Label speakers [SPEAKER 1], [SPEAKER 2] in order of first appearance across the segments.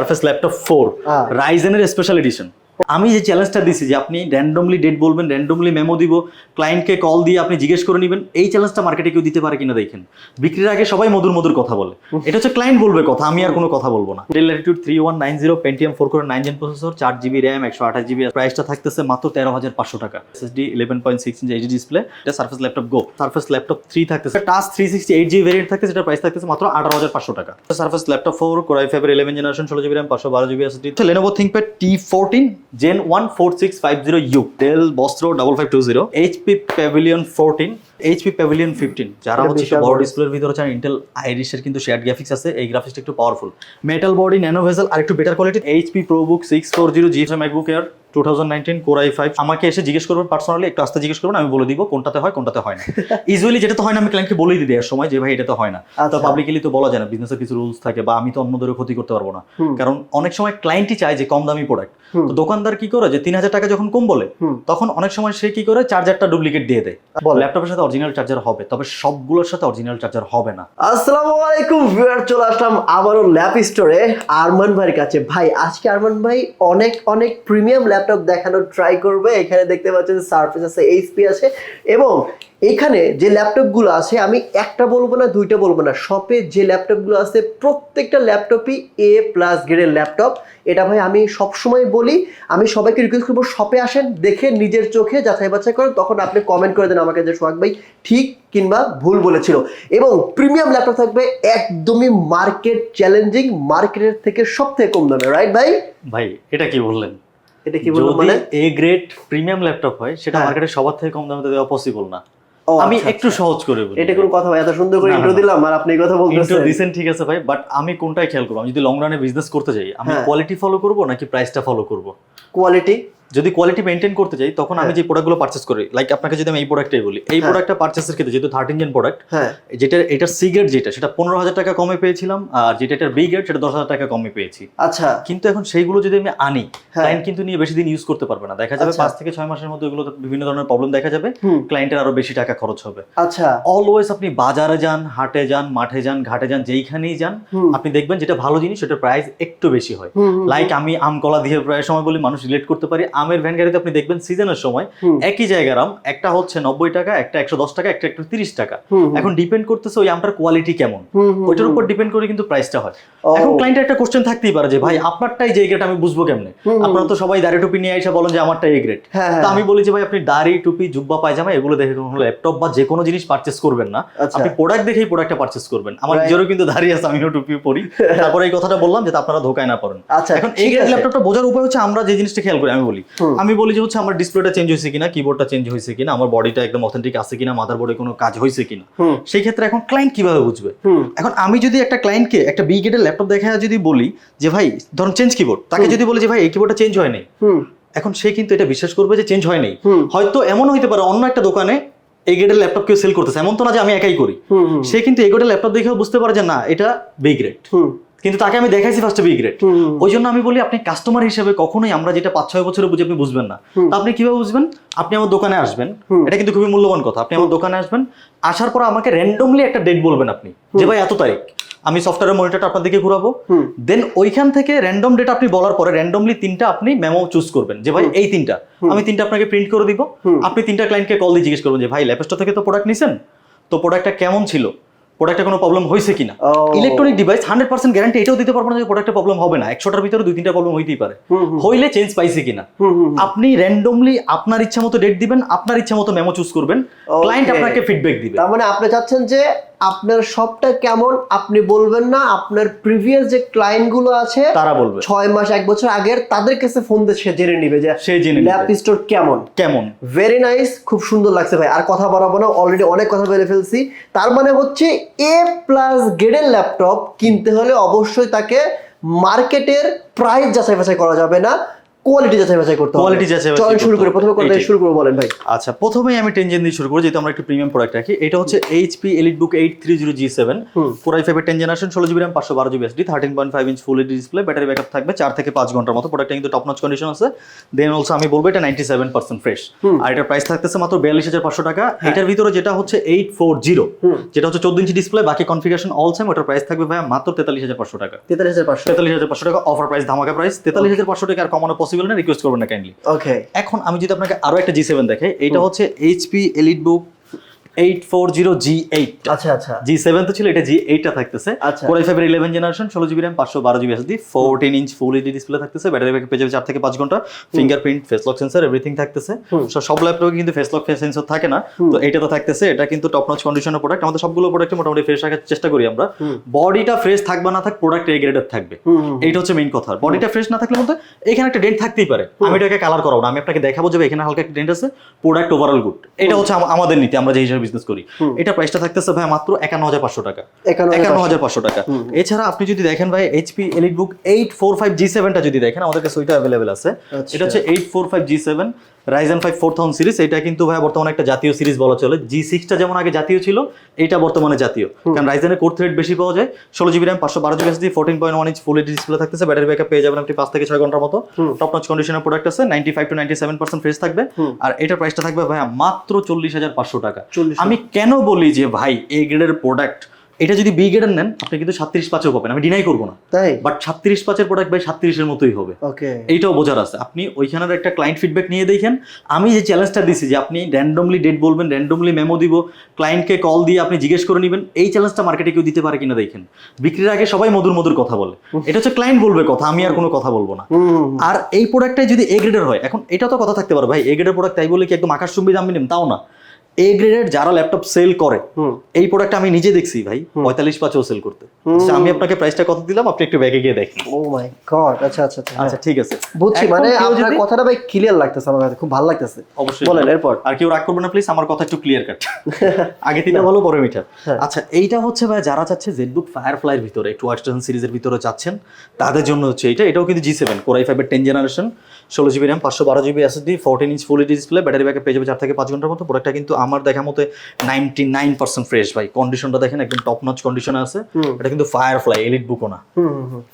[SPEAKER 1] Surface laptop four. রাইজেনের special edition আমি যে চ্যালেঞ্জটা দিছি যে আপনি র্যান্ডমলি ডেট বলবেন র্যান্ডমলি মেমো দিব ক্লায়েন্টকে কল দিয়ে আপনি জিজ্ঞেস করে নেবেন এই চ্যালেঞ্জটা মার্কেটে কেউ দিতে পারে কিনা দেখেন। বিক্রির আগে সবাই মধুর মধুর কথা বলে। এটা হচ্ছে ক্লায়েন্ট বলবে কথা আমি আর কোনো কথা বলব না। Dell Latitude three one nine zero Pentium four করে নাইন জেন প্রসেসর চার জিবি র্যাম একশো আঠাশ জিবি প্রাইসটা থাকতেছে মাত্র তেরো হাজার পাঁচশো টাকা। SSD eleven point six inch HD display এটা Surface laptop go Surface laptop three থাকতেছে touch three sixty eight GB variant থাকতেছে যেটা প্রাইস থাকতেছে মাত্র আঠারো হাজার পাঁচশো টাকা। Surface laptop four core i ফাইভের ইলেভেন জেনারেশন ষোলো জিবি র্যাম পাঁচশো বারো GB SSD Lenovo ThinkPad T fourteen gen one four six five zero U Dell বস্ত্র double five two zero HP Pavilion fourteen HP Pavilion fifteen যারা হচ্ছে বড়। ডিসপ্লের ভিতরে চান ইন্টেল আইরিশের কিন্তু শেয়ার গ্রাফিক্স আছে এই গ্রাফিক্সটা একটু powerful metal body nano bezel আর একটু better quality HP ProBook six four zero G MacBook Air two thousand nineteen core i five আমাকে এসে জিজ্ঞেস করবেন পার্সোনালি একটু আস্তে জিজ্ঞেস করবেন আমি বলে দিব কোনটাতে হয় কোনটাতে হয় না। ইউজুয়ালি যেটা তো হয় না আমি ক্লায়েন্টকে বলেই দিই দেওয়ার সময় যে ভাই এটা তো হয় না। তো
[SPEAKER 2] আচ্ছা।
[SPEAKER 1] পাবলিকলি তো বলা যায় না বিজনেসের কিছু রুলস থাকে বা আমি তো অন্যদেরও ক্ষতি করতে পারব না। কারণ অনেক সময় ক্লায়েন্টই চায় যে কম দামি প্রোডাক্ট তো দোকানদার কি করে যে তিন হাজার টাকা যখন কম বলে তখন অনেক সময় সে কি করে চার্জারটা ডুপ্লিকেট দিয়ে দেয়। ল্যাপটপের সাথে অরিজিনাল চার্জার হবে, তবে সবগুলোর সাথে অরিজিনাল চার্জার হবে না।
[SPEAKER 2] আসসালামু আলাইকুম ভিউয়ার চলে আসলাম আবারও ল্যাপ স্টোরে আরমান ভাইয়ের কাছে। ভাই, আজকে আরমান ভাই অনেক অনেক প্রিমিয়াম ল্যাপটপ দেখানোর ট্রাই করবে। এখানে দেখতে পাচ্ছেন সার্ফেস আছে এইচপি আছে এবং এখানে যে ল্যাপটপগুলো আছে আমি একটা বলব না দুইটা বলব না শপে যে ল্যাপটপগুলো আছে প্রত্যেকটা ল্যাপটপই এ প্লাস গ্রেডের ল্যাপটপ। এটা ভাই আমি সবসময় বলি আমি সবাইকে রিকোয়েস্ট করব শপে আসেন দেখে নিজের চোখে যাচাই বাছাই করেন তখন আপনি কমেন্ট করে দেন আমাকে যে সোহাগ ভাই ঠিক কিংবা ভুল বলেছিল। এবং প্রিমিয়াম ল্যাপটপ থাকবে একদমই মার্কেট চ্যালেঞ্জিং মার্কেটের থেকে সব থেকে কম দামে রাইট ভাই?
[SPEAKER 1] ভাই এটা কি বললেন?
[SPEAKER 2] এটা কি বলব মানে?
[SPEAKER 1] এ গ্রেড প্রিমিয়াম ল্যাপটপ হয় সেটা
[SPEAKER 2] হ্যাঁ।
[SPEAKER 1] মার্কেটে সবার থেকে কম দামে দেওয়া পসিবল না। আমি
[SPEAKER 2] আচ্ছা,
[SPEAKER 1] একটু সহজ করে বলি।
[SPEAKER 2] এটা কোনো কথা ভাই এত সুন্দর করে ইন্ট্রো দিলাম আর আপনি কথা
[SPEAKER 1] ইন্ট্রো
[SPEAKER 2] রিসেন্ট
[SPEAKER 1] দিছেন ঠিক আছে ভাই বাট আমি কোনটাই খেয়াল করব? আমি যদি লং রানে বিজনেস করতে যাই আমি। কোয়ালিটি ফলো করব নাকি প্রাইসটা ফলো করব?
[SPEAKER 2] কোয়ালিটি
[SPEAKER 1] যদি কোয়ালিটি মেনটেন করতে যাই তখন আমি
[SPEAKER 2] হ্যাঁ।
[SPEAKER 1] যে প্রোডাক্টগুলো পারচেস করি লাইক আপনাকে যদি আমি এই প্রোডাক্টটাই বলি এই
[SPEAKER 2] হ্যাঁ।
[SPEAKER 1] প্রোডাক্টটা পারচেসের ক্ষেত্রে যেহেতু থার্টিন জেন প্রোডাক্ট
[SPEAKER 2] হ্যাঁ।
[SPEAKER 1] যেটা এটার সি গ্রেড যেটা সেটা পনেরো হাজার টাকা কমে পেয়েছিলাম আর যেটা এটার বি গ্রেড সেটা দশ হাজার টাকা কমে পেয়েছি।
[SPEAKER 2] আচ্ছা।
[SPEAKER 1] কিন্তু এখন সেইগুলো যদি আমি আনি
[SPEAKER 2] হ্যাঁ।
[SPEAKER 1] ক্লায়েন্ট কিন্তু নিয়ে বেশি দিন ইউজ করতে পারবে না। দেখা যাবে
[SPEAKER 2] আচ্ছা।
[SPEAKER 1] পাঁচ থেকে ছয় মাসের মধ্যে এগুলো বিভিন্ন ধরনের প্রবলেম দেখা যাবে ক্লায়েন্টের আরও বেশি টাকা খরচ হবে।
[SPEAKER 2] আচ্ছা।
[SPEAKER 1] অলওয়েজ আপনি বাজারে যান হাটে যান মাঠে যান ঘাটে যান যেইখানেই যান আপনি দেখবেন যেটা ভালো জিনিস সেটার প্রাইস একটু বেশি হয়। লাইক আমি আম কলা দিয়ে প্রায় সময় বলি মানুষ রিলেট করতে পারি আমের ভ্যান গাড়িতে আপনি দেখবেন সিজনের সময় একই জায়গার আম একটা হচ্ছে নব্বই টাকা একটা একশো দশ টাকা একটা একটু তিরিশ টাকা। এখন ডিপেন্ড করতেছে ওই আমটার কোয়ালিটি কেমন। ওইটার উপর ডিপেন্ড করে কিন্তু প্রাইসটা হয়। এখন ক্লায়েন্টের একটা কোশ্চেন থাকতেই পারে যে ভাই আপনারটাই যে গ্রেড আমি বুঝব কেমনে। আপনারা তো সবাই দাড়ি টুপি নিয়ে এসে বলেন যে আমারটাই এ গ্রেড
[SPEAKER 2] হ্যাঁ
[SPEAKER 1] তো
[SPEAKER 2] হ্যাঁ
[SPEAKER 1] আমি বলি যে ভাই আপনি দাড়ি টুপি জুব্বা পায়জামা এগুলো দেখে কোনো ল্যাপটপ বা যে কোনো জিনিস পারচেস করবেন না।
[SPEAKER 2] আচ্ছা।
[SPEAKER 1] আপনি প্রোডাক্ট দেখেই প্রোডাক্টটা পারচেস করবেন। আমার নিজেরও কিন্তু দাঁড়িয়ে আছে আমিও টুপি পরি। তারপরে এই কথাটা বললাম যে আপনারা ধোকায় না পড়েন।
[SPEAKER 2] আচ্ছা
[SPEAKER 1] এখন এই ল্যাপটপটা বোঝার উপায় হচ্ছে আমরা যে জিনিসটা খেয়াল করি আমি বলি। আমি বলি যে হচ্ছে আমার ডিসপ্লেটা চেঞ্জ হয়েছে কিনা কিবোর্ডটা চেঞ্জ হয়েছে কিনা আমার বডিটা একদম অথেন্টিক আছে কিনা মাদার বোর্ডে কোনো কাজ হয়েছে কিনা। সেই ক্ষেত্রে এখন ক্লায়েন্ট কীভাবে বুঝবে? এখন আমি যদি একটা ক্লায়েন্টকে একটা বি গ্রেডের ল্যাপটপ দেখা যদি বলি যে ভাই ধরুন চেঞ্জ কিবোর্ড তাকে যদি বলি যে ভাই এই কিবোর্ডটা চেঞ্জ হয়নি এখন সে কিন্তু এটা বিশ্বাস করবে যে চেঞ্জ হয়নি হয়তো এমন হইতে পারে অন্য একটা দোকানে এই গ্রেডের ল্যাপটপ কেউ সেল করতেছে। এমন তো না যে আমি একাই করি। সে কিন্তু এই গ্রেডের ল্যাপটপ দেখেও বুঝতে পারে যে না এটা বি গ্রেড কিন্তু তাকে আমি দেখাইছি ফার্স্টে বি গ্রেড ওই জন্য আমি বলি আপনি কাস্টমার হিসেবে কখনোই আমরা যেটা পাঁচ ছয় বছরে বুঝে আপনি বুঝবেন না। তা আপনি কীভাবে বুঝবেন? আপনি আমার দোকানে আসবেন। এটা কিন্তু খুবই মূল্যবান কথা। আপনি আমার দোকানে আসবেন। আসার পর আমাকে র্যান্ডমলি একটা ডেট বলবেন আপনি যে ভাই এত তারিখ। আমি সফটওয়্যার মনিটরটা আপনার দিকে ঘুরাবো দেন ওইখান থেকে র্যান্ডম ডেট আপনি বলার পরে র্যান্ডমলি তিনটা আপনি মেমো চুজ করবেন যে ভাই এই তিনটা। আমি তিনটা আপনাকে প্রিন্ট করে দিব। আপনি তিনটা ক্লায়েন্টকে কল দিয়ে জিজ্ঞেস করবেন যে ভাই ল্যাপস্টো থেকে তো প্রোডাক্ট নিছেন? তো প্রোডাক্টটা কেমন ছিল? প্রোডাক্টে কোনো প্রবলেম হয়েছে কিনা? Electronic device hundred percent guarantee এটাও দিতে পারব না যে প্রোডাক্টে প্রবলেম হবে না। একশোটার ভিতরে দুই তিনটা প্রবলেম হইতেই পারে। হইলে চেঞ্জ পাইছে কিনা? আপনি র্যান্ডমলি আপনার ইচ্ছা মতো ডেট দিবেন আপনার ইচ্ছা মতো মেমো চুজ করবেন। ক্লায়েন্ট আপনাকে ফিডব্যাক দিবে।
[SPEAKER 2] তার মানে আপনি চাচ্ছেন যে আপনার সবটা কেমন আপনি বলবেন না আপনার প্রিভিয়াস যে ক্লায়েন্টগুলো আছে
[SPEAKER 1] তারা বলবে।
[SPEAKER 2] ছয় মাস এক বছর আগের তাদের কাছে ফোন দিয়ে সে জেনে নিবে যে
[SPEAKER 1] সে জেনে
[SPEAKER 2] ল্যাপ স্টোর কেমন।
[SPEAKER 1] কেমন।
[SPEAKER 2] ভেরি নাইস খুব সুন্দর লাগছে ভাই। আর কথা বাড়াবো না অলরেডি অনেক কথা বলে ফেলছি। তার মানে হচ্ছে এ প্লাস গ্রেডের ল্যাপটপ কিনতে হলে অবশ্যই তাকে মার্কেটের প্রাইস যাচাই বাছাই করা যাবে না। কোয়ালিটি যাচাই বাছাই করতে হবে।
[SPEAKER 1] Quality যাচাই বাছাই
[SPEAKER 2] শুরু করে প্রথমে দিয়ে
[SPEAKER 1] এইটাই।
[SPEAKER 2] শুরু করব বলেন ভাই।
[SPEAKER 1] আচ্ছা প্রথমেই আমি টেনজেন দিয়ে শুরু যেহেতু আমরা একটু প্রিমিয়াম প্রোডাক্ট রাখি। এটা হচ্ছে
[SPEAKER 2] হুম।
[SPEAKER 1] ফোর আই ফাইভের টেন জেনারেশন ষোলো জিবি র্যাম পাঁচশো বারো GB SD thirteen point five inch full HD display battery backup থাকবে চার থেকে পাঁচ ঘণ্টার মতো। প্রোডাক্টটা কিন্তু টপ নচ কন্ডিশন আছে। দেন অলসো আমি বলব এটা নাইনটি সেভেন পার্সেন্ট ফ্রেশ আর এটার প্রাইস থাকতেছে মাত্র বিয়াল্লিশ হাজার পাঁচশো টাকা। এটার ভিতরে যেটা হচ্ছে এইট ফোর জিরো যেটা হচ্ছে চোদ্দ ইঞ্চি ডিসপ্লে বাকি কনফিগারেশন অল সেম ওটার প্রাইস থাকবে ভাই মাত্র তেতাল্লিশ হাজার পাঁচশো টাকা।
[SPEAKER 2] তেতাল্লিশ হাজার পাঁচশো।
[SPEAKER 1] তেতাল্লিশ হাজার পাঁচশো টাকা অফার প্রাইস ধামাকা প্রাইস তেতাল্লিশ হাজার পাঁচশো টাকা আর কমানো পসিবল না রিকোয়েস্ট করবেন না কাইন্ডলি
[SPEAKER 2] ওকে
[SPEAKER 1] এখন আমি যদি আপনাকে আরও একটা জি সেভেন দেখাই এটা হচ্ছে HP EliteBook eight four zero G eight
[SPEAKER 2] আচ্ছা আচ্ছা।
[SPEAKER 1] জি সেভেন তো ছিল এটা জি এইটটা থাকতেছে।
[SPEAKER 2] আচ্ছা।
[SPEAKER 1] কোরাই ফাইভের ইলেভেন জেনারেশন ষোলো জিবি র্যাম পাঁচশো বারো GB SD fourteen inch full HD display থাকতেছে ব্যাটারি ব্যাকআপ পেয়ে যাবে চার থেকে পাঁচ ঘণ্টা। Fingerprint face lock sensor everything থাকতেছে। সব ল্যাপটপে কিন্তু ফেস লক ফেস সেন্সর থাকে না। তো এটা তো থাকতেছে এটা কিন্তু টপ নচ কন্ডিশনের প্রোডাক্ট আমাদের সবগুলো প্রোডাক্ট মোটামুটি ফ্রেশ রাখার চেষ্টা করি আমরা। বডিটা ফ্রেশ থাকবে না থাক প্রোডাক্ট এ গ্রেডের থাকবে। এইটা হচ্ছে মেইন কথা। বডিটা ফ্রেশ না থাকলে মধ্যে এখানে একটা ডেন্ট থাকতেই পারে। আমি এটাকে কালার করাবো না আমি আপনাকে দেখাবো যে এখানে হালকা একটা ডেন্ট আছে প্রোডাক্ট ওভারঅল গুড এটা হচ্ছে আমাদের নীতি আমরা যে হিসাবে বিজনেস করি। এটা প্রাইসটা থাকতেছে ভাই মাত্র একান্ন হাজার পাঁচশো টাকা।
[SPEAKER 2] একান্ন হাজার
[SPEAKER 1] পাঁচশো। টাকা। এছাড়া আপনি যদি দেখেন ভাই HP EliteBook eight four five G সেভেনটা যদি দেখেন আমাদের কাছে ওইটা অ্যাভেলেবেল আছে।
[SPEAKER 2] আচ্ছা।
[SPEAKER 1] এটা হচ্ছে eight four five G seven Ryzen five four thousand series এটা কিন্তু ভাই বর্তমানে একটা জাতীয় সিরিজ বলা চলে। জি সিক্সটা যেমন আগে জাতীয় ছিল এটা বর্তমানে জাতীয়। কারণ রাইজেনের কোর থ্রেড বেশি পাওয়া যায় ষোলো জিবি র্যাম পাঁচশো বারো GB SD fourteen point one inch full HD display থাকতেছে ব্যাটারি ব্যাকআপ পেয়ে যাবেন আপনি পাঁচ থেকে ছয় ঘণ্টার মতো। টপ নচ কন্ডিশনের প্রোডাক্ট আছে ninety five to ninety seven percent fresh থাকবে আর এটার প্রাইসটা থাকবে ভাই মাত্র চল্লিশ হাজার পাঁচশো টাকা। আমি কেন বলি যে ভাই এ গ্রেডের প্রোডাক্ট এটা যদি বি গ্রেডের নেন আপনি কিন্তু সাতত্রিশ পাঁচও পাবেন। আমি ডিনাই করব না।
[SPEAKER 2] তাই?
[SPEAKER 1] বাট সাতত্রিশ পাঁচের প্রোডাক্ট ভাই সাতত্রিশের মতোই হবে।
[SPEAKER 2] ওকে
[SPEAKER 1] এইটাও বোঝার আছে। আপনি ওইখানের একটা ক্লায়েন্ট ফিডব্যাক নিয়ে দেখেন। আমি যে চ্যালেঞ্জটা দিছি যে আপনি র্যান্ডমলি ডেট বলবেন র্যান্ডমলি মেমো দিব ক্লায়েন্টকে কল দিয়ে আপনি জিজ্ঞেস করে নেবেন এই চ্যালেঞ্জটা মার্কেটে কেউ দিতে পারে কিনা দেখেন। বিক্রির আগে সবাই মধুর মধুর কথা বলে। এটা হচ্ছে ক্লায়েন্ট বলবে কথা আমি আর কোনো কথা বলব না। আর এই প্রোডাক্টটাই যদি এ গ্রেডের হয় এখন এটা তো কথা থাকতে পারে ভাই। এ গ্রেডের প্রোডাক্ট তাই বলে কি একদম আকাশ চুম্বি দাম নিন তাও না। এ গ্রেডের যারা ল্যাপটপ সেল করে এই প্রোডাক্ট আমি নিজে দেখছি ভাই পঁয়তাল্লিশ পাঁচেও সেল করতে। আচ্ছা, আমি আপনাকে প্রাইসটা কত দিলাম? আপনি একটু ব্যাগে গিয়ে দেখেন।
[SPEAKER 2] ও মাই গড আচ্ছা আচ্ছা আচ্ছা
[SPEAKER 1] আচ্ছা ঠিক আছে।
[SPEAKER 2] বুঝছি মানে আপনার কথাটা ভাই ক্লিয়ার লাগতেছে আমার কাছে খুব ভালো লাগতেছে।
[SPEAKER 1] অবশ্যই।
[SPEAKER 2] বলেন এরপর।
[SPEAKER 1] আর কেউ রাগ করবে না প্লিজ আমার কথা একটু ক্লিয়ার কাট আগে তিনটা ভালো পরে মিটার
[SPEAKER 2] হ্যাঁ।
[SPEAKER 1] আচ্ছা এইটা হচ্ছে ভাই যারা চাচ্ছে জেডবুক ফায়ারফ্লাইয়ের ভিতরে একটু ওয়াস্টার্ন সিরিজের ভিতরে চাচ্ছেন তাদের জন্য হচ্ছে এটা এটাও কিন্তু জি সেভেন কোরাই ফাইভের টেন জেনারেশন ষোলো জিবি র্যাম পাঁচশো বারো GB SSD fourteen inch full display battery backup পেয়ে যাবে চার থেকে পাঁচ ঘণ্টার মতো। প্রোডাক্টটা কিন্তু আমার দেখা মতে নাইনটি নাইন পার্সেন্ট ফ্রেশ ভাই। কন্ডিশনটা দেখেন একদম টপ নচ কন্ডিশনে আছে। এটা কিন্তু ফায়ারফ্লাই এলিট বুকও না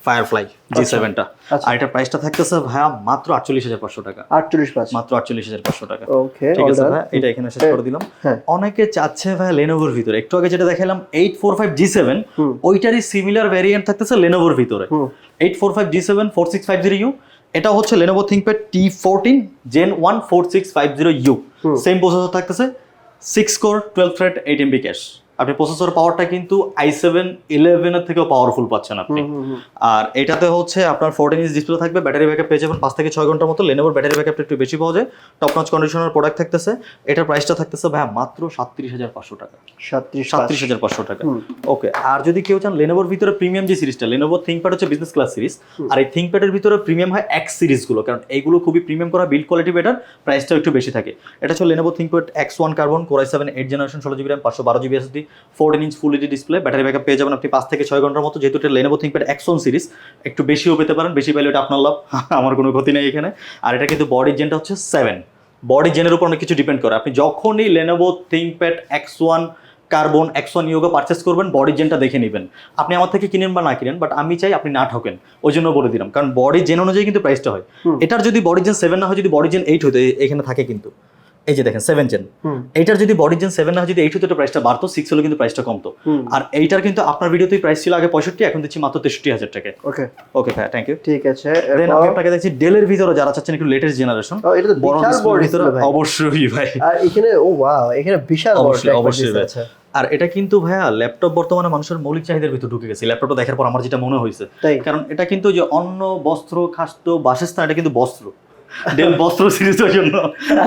[SPEAKER 1] ফায়ারফ্লাই জি সেভেনটা। আর এটার প্রাইসটা থাকতেছে ভাইয়া মাত্র আটচল্লিশ হাজার পাঁচশো টাকা।
[SPEAKER 2] আটচল্লিশ
[SPEAKER 1] মাত্র আটচল্লিশ হাজার পাঁচশো টাকা।
[SPEAKER 2] ওকে
[SPEAKER 1] ঠিক আছে ভাই এটা এখানে শেষ করে দিলাম।
[SPEAKER 2] হ্যাঁ।
[SPEAKER 1] অনেকে চাচ্ছে ভাই লেনোভোর ভিতরে। একটু আগে যেটা দেখালাম eight four five G seven ওইটারই similar variant থাকতেছে লেনোভোর ভিতরে। Eight four five G seven four six five zero U এটা হচ্ছে Lenovo ThinkPad T fourteen gen one four six five zero U same processor থাকতেছে six core twelve thread eight MB cache আপনি processor পাওয়ারটা কিন্তু I seven ইলেভেনের থেকেও powerful পাচ্ছেন আপনি। আর এটাতে হচ্ছে আপনার ফোরটিন ইঞ্চ ডিসপ্লে থাকবে ব্যাটারি ব্যাকআপ পেয়ে যাবেন পাঁচ থেকে ছয় ঘণ্টার মতো। লেনোভোর ব্যাটারি ব্যাকআপটা একটু বেশি পাওয়া যায়। টপ নচ কন্ডিশনার প্রোডাক্ট থাকতেছে। এটার প্রাইসটা থাকতেছে ভাই মাত্র সাতত্রিশ হাজার পাঁচশো টাকা।
[SPEAKER 2] সাতত্রিশ
[SPEAKER 1] সাতত্রিশ হাজার পাঁচশো টাকা। ওকে আর যদি কেউ চান লেনোভোর ভিতরে প্রিমিয়াম যে সিরিজটা লেনোভো থিঙ্কপ্যাড হচ্ছে বিজনেস ক্লাস সিরিজ আর এই থিঙ্কপ্যাডের ভিতরে প্রিমিয়াম হয় এক্স সিরিজগুলো কারণ এইগুলো খুবই প্রিমিয়াম করা বিল্ড কোয়ালিটি বেটার প্রাইসটাও একটু বেশি থাকে। এটা হচ্ছে Lenovo ThinkPad X one Carbon core i seven eight generation ষোলো জিবি র্যাম পাঁচশো বারো GB SD fourteen inch full HD display battery backup পেয়ে যাবেন আপনি পাঁচ থেকে ছয় ঘণ্টার মতো। যেহেতু এটা লেনোভো থিঙ্কপ্যাড ওয়ান সিরিজ একটু বেশিও পেতে পারেন বেশি পাইলে আপনার লাভ। আমার কোনো ক্ষতি নেই এখানে। আর এটা কিন্তু বডি জেনটা হচ্ছে সেভেন বডি জেনের উপর অনেক কিছু ডিপেন্ড করে। আপনি যখনই Lenovo ThinkPad X one Carbon X one Yoga purchase করবেন বডি জেনটা দেখে নেবেন। আপনি আমার থেকে কিনেন বা না কিনেন বাট আমি চাই আপনি না ঠকেন। ওই জন্য বলে দিলাম। কারণ বডি জেন অনুযায়ী কিন্তু প্রাইসটা হয়। এটার যদি বডি জেন সেভেন না হয় যদি বডি জেন এইট হতো এখানে থাকে কিন্তু। এই যে দেখেন সেভেন জেন এইটার যদি বডি জেন সেভেন না হয় যদি এইট হতো প্রাইসটা বাড়তো সিক্স হলে কিন্তু প্রাইসটা কমতো। আর এইটার কিন্তু আপনার ভিডিওতেই প্রাইস ছিল আগে পঁয়ষট্টি এখন দিচ্ছি মাত্র তেষট্টি হাজার টাকা
[SPEAKER 2] ওকে।
[SPEAKER 1] ওকে ভাই থ্যাংক ইউ
[SPEAKER 2] ঠিক আছে
[SPEAKER 1] দেন আমি আপনাকে দেখছি ডেলের ভিতরে যারা চাচ্ছেন একটু লেটেস্ট জেনারেশন
[SPEAKER 2] এটা তো
[SPEAKER 1] বড় ভিতরে অবশ্যই ভাই।
[SPEAKER 2] আর এখানে ও ওয়াও এখানে বিশাল
[SPEAKER 1] অবশ্যই অবশ্যই।
[SPEAKER 2] আচ্ছা।
[SPEAKER 1] আর এটা কিন্তু ভাইয়া ল্যাপটপ বর্তমানে মানুষের মৌলিক চাহিদার ভিতরে ঢুকে গেছে। ল্যাপটপটা দেখার পর আমার যেটা মনে হয়েছে। কারণ এটা কিন্তু যে অন্য বস্ত্র খাদ্য বাসস্থান এটা কিন্তু বস্ত্র। ডেল বস্ত্র সিরিজের জন্য।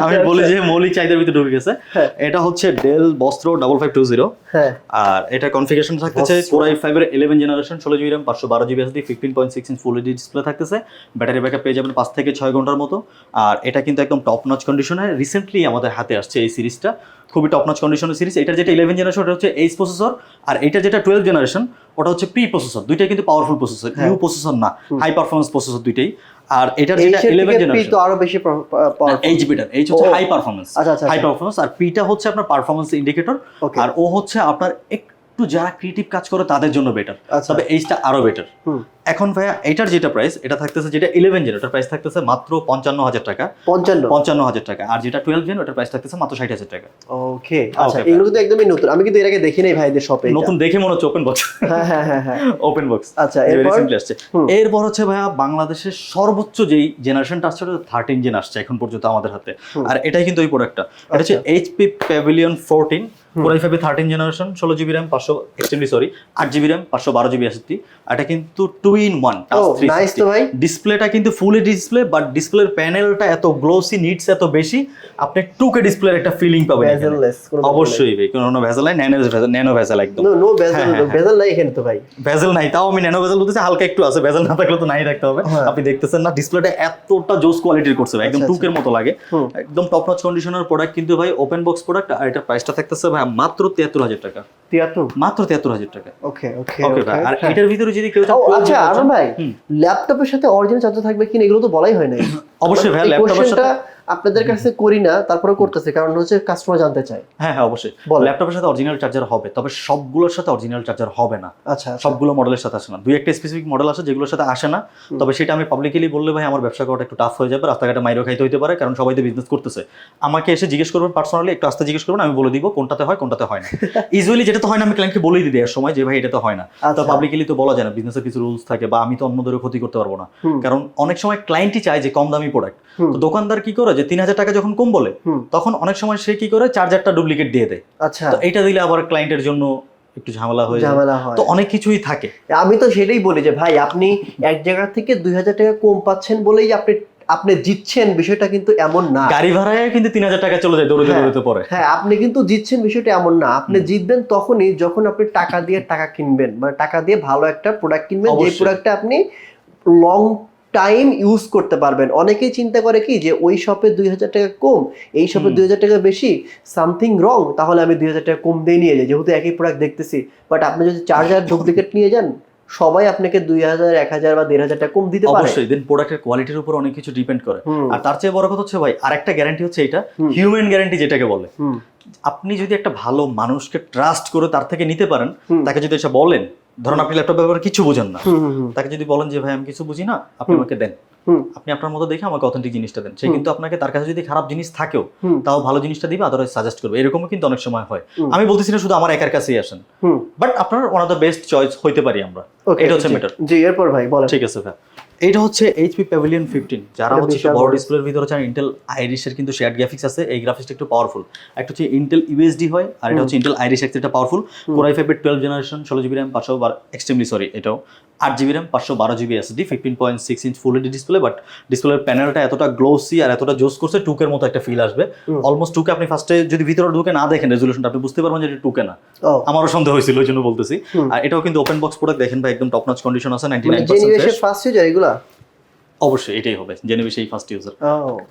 [SPEAKER 1] আমি বলি যে মৌলিক চাহিদার ভিতরে ঢুকে গেছে।
[SPEAKER 2] হ্যাঁ।
[SPEAKER 1] এটা হচ্ছে ডেল বস্ত্র ডাবল ফাইভ টু জিরো
[SPEAKER 2] হ্যাঁ।
[SPEAKER 1] আর এটা কনফিগারেশন থাকতেছে
[SPEAKER 2] বস্ত্র।
[SPEAKER 1] কোরাই ফাইভের ইলেভেন জেনারেশন ষোলো জিবি র্যাম পাঁচশো বারো GB SD fifteen point six inch full HD display থাকতেছে। ব্যাটারি ব্যাকআপ পেয়ে যাবেন পাঁচ থেকে ছয় ঘণ্টার মতো। আর এটা কিন্তু একদম টপ নচ কন্ডিশনে রিসেন্টলি আমাদের হাতে আসছে এই সিরিজটা খুবই টপ নচ কন্ডিশনের সিরিজ এটা যেটা ইলেভেন জেনারেশন ওটা হচ্ছে এইচ প্রসেসর আর এটা যেটা টুয়েলভ জেনারেশন ওটা হচ্ছে প্রি প্রসেসর দুইটাই কিন্তু পাওয়ারফুল প্রসেসর ইউ প্রসেসর না হাই পারফরমেন্স প্রসেসর দুইটাই। আর এটার যেটা
[SPEAKER 2] এইচের
[SPEAKER 1] ইলেভেন
[SPEAKER 2] থেকে পি
[SPEAKER 1] জেনারেশন
[SPEAKER 2] তো আরও বেশি এইচপিটা
[SPEAKER 1] এইচ হচ্ছে। হাই পারফরমেন্স
[SPEAKER 2] আচ্ছা, আচ্ছা,
[SPEAKER 1] হাই
[SPEAKER 2] পারফরম্যান্স
[SPEAKER 1] পারফরমেন্স আর পিটা হচ্ছে আপনার পারফরমেন্স ইন্ডিকেটর. আর ও হচ্ছে আপনার একটু যারা ক্রিয়েটিভ কাজ করে তাদের জন্য বেটার
[SPEAKER 2] আচ্ছা।
[SPEAKER 1] তবে এইচটা আরও বেটার এখন ভাইয়া এটার যেটা প্রাইস এটা থাকতেছে যেটা ইলেভেন জেন ওটার প্রাইস থাকতেছে মাত্র পঞ্চান্ন হাজার টাকা।
[SPEAKER 2] পঞ্চান্ন।
[SPEAKER 1] পঞ্চান্ন হাজার টাকা। আর যেটা টুয়েলভ জেন ওটার প্রাইস থাকতেছে মাত্র ষাট হাজার টাকা।
[SPEAKER 2] ওকে আচ্ছা এগুলো তো একদমই নতুন। আমি কিন্তু এর আগে দেখি নাই ভাইদের শপে
[SPEAKER 1] নতুন দেখে মনে হচ্ছে ওপেন বক্স
[SPEAKER 2] হ্যাঁ হ্যাঁ হ্যাঁ হ্যাঁ।
[SPEAKER 1] ওপেন বক্স
[SPEAKER 2] আচ্ছা এরপর?
[SPEAKER 1] আসছে। এরপর হচ্ছে ভাইয়া বাংলাদেশের সর্বোচ্চ যেই জেনারেশনটা আসছে ওটা থার্টিন জেন আসছে এখন পর্যন্ত আমাদের হাতে। আর এটাই কিন্তু ওই প্রোডাক্টটা এটা হচ্ছে HP Pavilion fourteen core i five thirteen generation ষোলো জিবি র্যাম পাঁচশো এক্সট্রিমলি সরি আট জিবি র্যাম পাঁচশো বারো জিবি এসএসডি এটা কিন্তু টু ইন ওয়ান
[SPEAKER 2] নাইস তো ভাই।
[SPEAKER 1] ডিসপ্লেটা কিন্তু ফুল ডিসপ্লে বাট ডিসপ্লের প্যানেলটা এত গ্লোসি নিটস এত বেশি আপনি টু কে ডিসপ্লের একটা ফিলিং পাবেন অবশ্যই ভাই কোনো ভেজাল নাই ন্যানো ভেজাল ন্যানো ভেজাল একদম।
[SPEAKER 2] নো নো
[SPEAKER 1] হ্যাঁ,
[SPEAKER 2] নাই এখানে তো ভাই।
[SPEAKER 1] ভেজেল নাই তাও আমি ন্যানো ভেজেল বলতেছি হালকা একটু আছে ভেজেল না থাকলে তো নাই রাখতে হবে।
[SPEAKER 2] হ্যাঁ।
[SPEAKER 1] আপনি দেখতেছেন না ডিসপ্লেটা এতটা জোস কোয়ালিটির করছে ভাই একদম
[SPEAKER 2] আচ্ছা,
[SPEAKER 1] টুকের মতো লাগে। একদম টপ নচ কন্ডিশনের প্রোডাক্ট কিন্তু ভাই ওপেন বক্স প্রোডাক্ট আর এটা প্রাইসটা থাকতেছে ভাই মাত্র তিয়াত্তর হাজার টাকা।
[SPEAKER 2] তিয়াত্তর?
[SPEAKER 1] মাত্র তিয়াত্তর হাজার টাকা।
[SPEAKER 2] ওকে ওকে
[SPEAKER 1] আর এটার ভিতরে যদি কেউ
[SPEAKER 2] আচ্ছা আরও ভাই ল্যাপটপের সাথে অরিজিনাল চার্জার থাকবে কিনা এগুলো তো বলাই হয় নাই।
[SPEAKER 1] অবশ্যই ভাই ল্যাপটপের সাথে
[SPEAKER 2] আপনাদের কাছে করি না তারপরে করতেছে কারণ হচ্ছে কাস্টমার জানতে চায়।
[SPEAKER 1] হ্যাঁ হ্যাঁ অবশ্যই।
[SPEAKER 2] বলো।
[SPEAKER 1] ল্যাপটপের সাথে অরিজিনাল চার্জার হবে তবে সবগুলোর সাথে অরিজিনাল চার্জার হবে না।
[SPEAKER 2] আচ্ছা আচ্ছা।
[SPEAKER 1] সবগুলো মডেলের সাথে আসে না। দুই একটা স্পেসিফিক মডেল আছে যেগুলোর সাথে আসে না তবে সেটা আমি পাবলিকলি বললে ভাই আমার ব্যবসা করাটা একটু টাফ হয়ে যাবে রাস্তাঘাটে মাইরো খাইতে হইতে পারে কারণ সবাই তো বিজনেস করতেছে। আমাকে এসে জিজ্ঞেস করবেন পার্সোনালি একটু আস্তে জিজ্ঞেস করবেন আমি বলে দিব কোনটাতে হয় কোনটাতে হয় না। ইউজুয়ালি যেটা তো হয় না আমি ক্লায়েন্টকে বলেই দিই দেওয়ার সময় যে ভাই এটা তো হয় না। তো
[SPEAKER 2] আচ্ছা।
[SPEAKER 1] পাবলিকলি তো বলা যায় না বিজনেসের কিছু রুলস থাকে বা আমি তো অন্যদেরও ক্ষতি করতে পারব না। কারণ অনেক সময় ক্লায়েন্টই চায় যে কম দামি প্রোডাক্ট। তো দোকানদার কি করে যে তিন হাজার টাকা যখন কম বলে। তখন অনেক সময় সে কি করে চার্জারটা ডুপ্লিকেট দিয়ে দেয়।
[SPEAKER 2] আচ্ছা।
[SPEAKER 1] তো এইটা দিলে আবার ক্লায়েন্টের জন্য একটু ঝামেলা হয়ে
[SPEAKER 2] ঝামেলা হয়।
[SPEAKER 1] তো অনেক কিছুই থাকে।
[SPEAKER 2] আমি তো সেটাই বলি যে ভাই আপনি এক জায়গা থেকে দুই হাজার টাকা কম পাচ্ছেন বলেই আপনি আপনি জিতছেন বিষয়টা কিন্তু এমন না।
[SPEAKER 1] গাড়ি ভাড়ায় কিন্তু তিন হাজার টাকা চলে যায় দৌড়তে
[SPEAKER 2] হ্যাঁ।
[SPEAKER 1] দৌড়তে পরে।
[SPEAKER 2] হ্যাঁ আপনি কিন্তু জিতছেন বিষয়টা এমন না। আপনি জিতবেন তখনই যখন আপনি টাকা দিয়ে টাকা কিনবেন। মানে টাকা দিয়ে ভালো একটা প্রোডাক্ট কিনবেন যে। প্রোডাক্টটা আপনি লং টাইম ইউজ করতে পারবেন। অনেকেই চিন্তা করে কি যে ওই শপে দুই হাজার টাকা কম এই শপে দুই হাজার টাকা বেশি সামথিং রং তাহলে আমি দুই হাজার টাকা কম দিয়ে নিয়ে যাই। যেহেতু একই প্রোডাক্ট দেখতেছি বাট আপনি যদি চার্জার ডুপ্লিকেট নিয়ে যান সবাই আপনাকে দুই হাজার এক হাজার বা দেড় হাজার টাকা কম দিতে পারে।
[SPEAKER 1] অবশ্যই দেন প্রোডাক্টের কোয়ালিটির উপর অনেক কিছু ডিপেন্ড করে। আর তার চেয়ে বড় কথা হচ্ছে ভাই আরেকটা গ্যারান্টি হচ্ছে এটা হিউম্যান গ্যারান্টি যেটাকে বলে। আপনি যদি একটা ভালো মানুষকে ট্রাস্ট করে তার থেকে নিতে পারেন তাকে যদি এসে বলেন ধরুন আপনি ল্যাপটপ ব্যাপারে কিছু বুঝেন না। তাকে যদি বলেন যে ভাই আমি কিছু বুঝি না আপনি আমাকে দেন। আপনি আপনার মতো দেখে আমাকে অথেন্টিক জিনিসটা দেন। সে কিন্তু আপনাকে তার কাছে যদি খারাপ জিনিস থাকেও তাও ভালো জিনিসটা দিবে আদারওয়াইজ সাজেস্ট করবে। এরকমও কিন্তু অনেক সময় হয়। আমি বলতেছি না শুধু আমার একার কাছেই আসেন। বাট আপনার one of the best choice হইতে পারি আমরা। এটা হচ্ছে ম্যাটার
[SPEAKER 2] জি এরপর ভাই বলেন।
[SPEAKER 1] ঠিক আছে ভাই। এইটা হচ্ছে এইচপি প্যাভিলিয়ন ফিফটিন যারা হচ্ছে বড়। ডিসপ্লের ভিতরে চান ইন্টেল আইরিশের কিন্তু শেয়ার গ্রাফিক্স আছে এই গ্রাফিক্সটা একটু পাওয়ারফুল একটা হচ্ছে ইন্টেল ইউএসডি হয় আর এটা হচ্ছে ইন্টেল আইরিশ একটা পাওয়ারফুল কোরাই ফাইভের টুয়েলভ জেনারেশন ষোলো জিবি র্যাম পাঁচশো এক্সট্রিমলি সরি এটাও। আট জিবি র্যাম পাঁচশো বারো GB SD fifteen point six inch full HD display but ডিসপ্লের প্যানেলটা এতটা গ্লোসি আর এতটা জোস করছে টুকের মতো একটা ফিল আসবে। অলমোস্ট টুকে আপনি ফার্স্টে যদি ভিতরে ঢুকে না দেখেন রেজলিউশনটা আপনি বুঝতে পারবেন যে এটা টুকে না। আমারও সন্দেহ হয়েছিল ওই জন্য বলতেছি। আর এটাও কিন্তু ওপেন বক্স প্রোডাক্ট দেখেন ভাই একদম টপ নচ কন্ডিশন আছে নাইনটি নাইন
[SPEAKER 2] জেনিউসের ফার্স্ট ইউজার এগুলা
[SPEAKER 1] অবশ্যই এটাই হবে। জেনে সেই ফার্স্ট ইউজার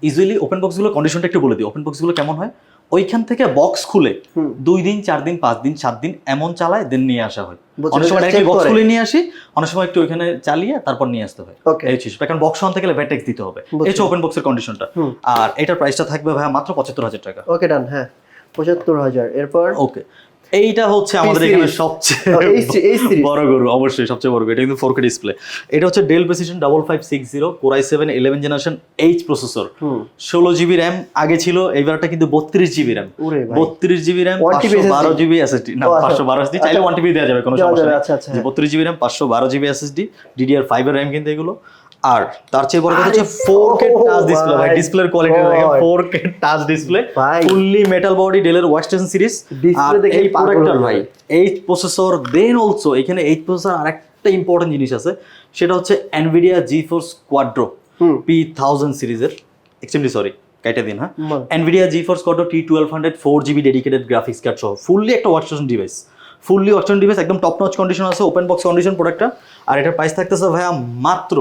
[SPEAKER 1] ইজিলি ওপেন বক্সগুলো কন্ডিশনটা একটু বলে দিই। ওপেন বক্সগুলো কেমন হয়? ওইখান থেকে বক্স খুলে দুই দিন চার দিন পাঁচ দিন সাত দিন এমন চালায় দেন নিয়ে আসা হয়। অনেক সময় বক্স খুলে নিয়ে আসি অনেক সময় একটু ওইখানে চালিয়ে তারপর নিয়ে আসতে হয়। এই হচ্ছে কারণ বক্স আনতে গেলে ভ্যাটেক্স দিতে হবে। এই ওপেন বক্সের কন্ডিশনটা আর এটার প্রাইসটা থাকবে ভাই মাত্র পঁচাত্তর হাজার টাকা।
[SPEAKER 2] ওকে ডান হ্যাঁ। পঁচাত্তর হাজার। এরপর?
[SPEAKER 1] ওকে এইটা হচ্ছে আমাদের এখানে সবচেয়ে
[SPEAKER 2] series।
[SPEAKER 1] বড় গরু অবশ্যই সবচেয়ে বড় গরু। এটা কিন্তু ফোর কে ডিসপ্লে এটা হচ্ছে Dell Precision double five six zero core i seven eleven generation H processor ষোলো জিবি র্যাম আগে ছিল এইবারটা কিন্তু বত্রিশ জিবি র্যাম বত্রিশ জিবি র্যাম পাঁচশো বারো
[SPEAKER 2] SSD
[SPEAKER 1] জিবি এসএসডি না
[SPEAKER 2] আচ্ছা।
[SPEAKER 1] পাঁচশো বারো এসডি চাইলে ওয়ান টিবি দেওয়া যাবে কোনো সমস্যা নেই।
[SPEAKER 2] আচ্ছা, আচ্ছা।
[SPEAKER 1] বত্রিশ জিবি র্যাম পাঁচশো বারো জিবি এসএসডি ডিডিআর ফাইভের র্যাম কিন্তু এগুলো। আর তার চেয়ে বড় কথা হচ্ছে
[SPEAKER 2] আরে,
[SPEAKER 1] ফোর কে
[SPEAKER 2] ও
[SPEAKER 1] টাচ ডিসপ্লে ভাই ডিসপ্লের কোয়ালিটি দেখেন
[SPEAKER 2] God.
[SPEAKER 1] Four K touch display. Fully metal body ডেলের ওয়াস্টেশন সিরিজ আর এই প্রোডাক্টটার ভাই। এইট প্রসেসর দেন অলসো এখানে এইট প্রসেসর আরেকটা ইম্পর্টেন্ট জিনিস আছে সেটা হচ্ছে ফোর্স কোয়াড্রো পি থাউজেন্ড সিরিজের এক্সট্রিমলি সরি কেটে দিন হ্যাঁ force Quadro T twelve hundred four GB dedicated graphics card সহ ফুললি একটা workstation device fully workstation device একদম টপ নচ কন্ডিশন আছে ওপেন বক্স কন্ডিশন প্রোডাক্টটা আর এটার প্রাইস থাকতেছে ভাইয়া মাত্র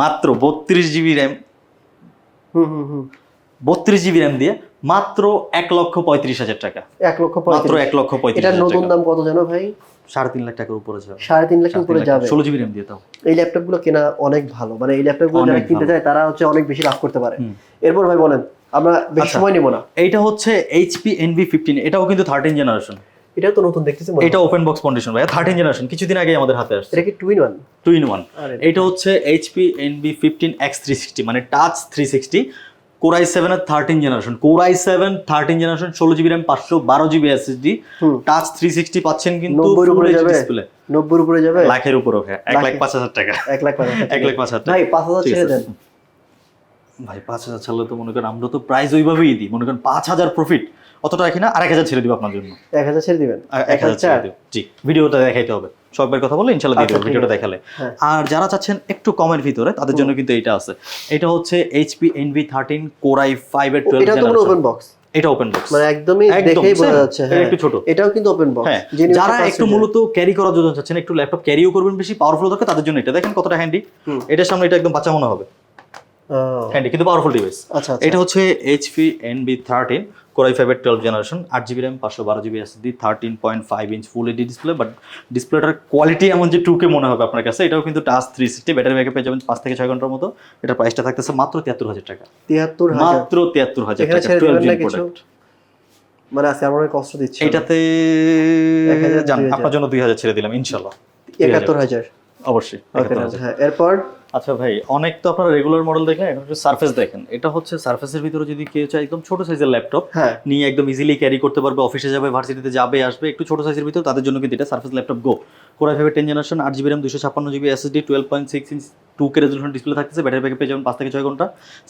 [SPEAKER 1] মাত্র বত্রিশ জিবি র্যাম বত্রিশ জিবি র্যাম দিয়ে মাত্র এক লক্ষ পঁয়ত্রিশ হাজার টাকা।
[SPEAKER 2] এক লক্ষ
[SPEAKER 1] মাত্র এক লক্ষ পঁয়ত্রিশ
[SPEAKER 2] এটার নতুন দাম কত জানো ভাই?
[SPEAKER 1] সাড়ে তিন লাখ টাকার উপরে যাবে।
[SPEAKER 2] সাড়ে তিন লাখের উপরে যাবে।
[SPEAKER 1] ষোলো জিবি র্যাম দিয়ে তাও
[SPEAKER 2] এই ল্যাপটপগুলো কেনা অনেক ভালো। মানে এই ল্যাপটপগুলো যারা কিনতে চায় তারা হচ্ছে অনেক বেশি লাভ করতে পারে। এরপর ভাই বলেন আমরা বেশি
[SPEAKER 1] আচ্ছা।
[SPEAKER 2] সময় নেব না।
[SPEAKER 1] এইটা হচ্ছে এইচপি এনভি ফিফটিন এটাও কিন্তু থার্টিন জেনারেশন
[SPEAKER 2] এটাও তো নতুন দেখতেছি মনে
[SPEAKER 1] এটা ওপেন বক্স কন্ডিশন ভাই থার্টিন জেনারেশন কিছুদিন আগে আমাদের হাতে আসছে।
[SPEAKER 2] এটা কি two in one
[SPEAKER 1] two in one এটা হচ্ছে HP Envy fifteen X three sixty মানে touch three sixty core i সেভেনের thirteen generation core i seven thirteen generation ষোলো জিবি র্যাম পাঁচশো বারো GB SSD touch three sixty পাচ্ছেন কিন্তু
[SPEAKER 2] উপরে যাবে? নব্বইয়ের উপরে যাবে?
[SPEAKER 1] লাখের উপরে হ্যাঁ এক লাখ
[SPEAKER 2] লাখে।
[SPEAKER 1] পাঁচ হাজার টাকা।
[SPEAKER 2] এক লাখ পাঁচ হাজার
[SPEAKER 1] এক লাখ পাঁচ হাজার টাকা।
[SPEAKER 2] ভাই পাঁচ হাজার ছেড়ে দেন।
[SPEAKER 1] ভাই পাঁচ হাজার ছাড়লে তো মনে করেন আমরা তো প্রাইস ওইভাবেই দিই। মনে করেন পাঁচ হাজার প্রফিট না আর এক হাজার ছেড়ে দিব আপনার জন্য।
[SPEAKER 2] এক হাজার ছেড়ে দিবেন?
[SPEAKER 1] এক হাজার ছেড়ে দিব। জি ভিডিওটা দেখাইতে হবে। সবার কথা বলে ইনশাল্লাহ দিয়ে
[SPEAKER 2] আচ্ছা,
[SPEAKER 1] ভিডিওটা দেখালে।
[SPEAKER 2] হ্যাঁ।
[SPEAKER 1] আর যারা চাচ্ছেন একটু কমের ভিতরে তাদের জন্য কিন্তু এটা আছে। এটা হচ্ছে HP Envy thirteen core i five এর টুয়েলভ
[SPEAKER 2] ওপেন বক্স
[SPEAKER 1] এটা ওপেন বক্স
[SPEAKER 2] মানে একদমই
[SPEAKER 1] একদম,
[SPEAKER 2] দেখেই বোঝা যাচ্ছে হ্যাঁ।
[SPEAKER 1] একটু ছোট।
[SPEAKER 2] এটাও কিন্তু ওপেন বক্স
[SPEAKER 1] হ্যাঁ। যারা একটু মূলত ক্যারি করার জন্য চাচ্ছেন একটু ল্যাপটপ ক্যারিও করবেন বেশি পাওয়ারফুল দরকার তাদের জন্য এটা। দেখেন কতটা হ্যান্ডি এটার সামনে এটা একদম বাচ্চা মনে হবে। হ্যান্ডি কিন্তু পাওয়ারফুল ডিভাইস
[SPEAKER 2] আচ্ছা আচ্ছা।
[SPEAKER 1] এটা হচ্ছে HP Envy thirteen core i ফাইভের টুয়েলভ জেনারেশন আট জিবি র্যাম পাঁচশো বারো GB SD thirteen point five inch full HD display but ডিসপ্লেটার quality এমন যে টুকে মনে হবে আপনার কাছে এটাও কিন্তু touch three sixty battery backup পেয়ে যাবেন পাঁচ থেকে ছয় ঘণ্টার মতো। এটা প্রাইসটা থাকতেছে মাত্র তিয়াত্তর হাজার টাকা।
[SPEAKER 2] তিয়াত্তর
[SPEAKER 1] মাত্র তিয়াত্তর হাজার টাকা টুয়েলভ জিবি প্রোডাক্ট
[SPEAKER 2] মানে আছে আমার কষ্ট দিচ্ছে। হাজার।
[SPEAKER 1] আপনার জন্য দুই হাজার ছেড়ে দিলাম ইনশাল্লাহ
[SPEAKER 2] একাত্তর হাজার।
[SPEAKER 1] অবশ্যই
[SPEAKER 2] হ্যাঁ এরপর
[SPEAKER 1] আচ্ছা ভাই অনেক তো আপনারা রেগুলার মডেল দেখেন এখন একটু সার্ফেস দেখেন। এটা হচ্ছে সার্ফেসের ভিতরে যদি কেউ চায় একদম ছোট সাইজের ল্যাপটপ নিয়ে একদম ইজিলি ক্যারি করতে পারবে অফিসে যাবে ভার্সিটিতে যাবে আসবে একটু ছোট সাইজের ভিতর তাদের জন্য কিন্তু এটা Surface laptop go core i ফাইভের টেন জেনারেশন আট জিবি র্যাম দুশো ছাপ্পান্ন GB SSD twelve point six inch two K resolution display থাকতেছে ব্যাটারি ব্যাকআপ পেয়ে যাবেন পাঁচ থেকে ছয় ঘণ্টা।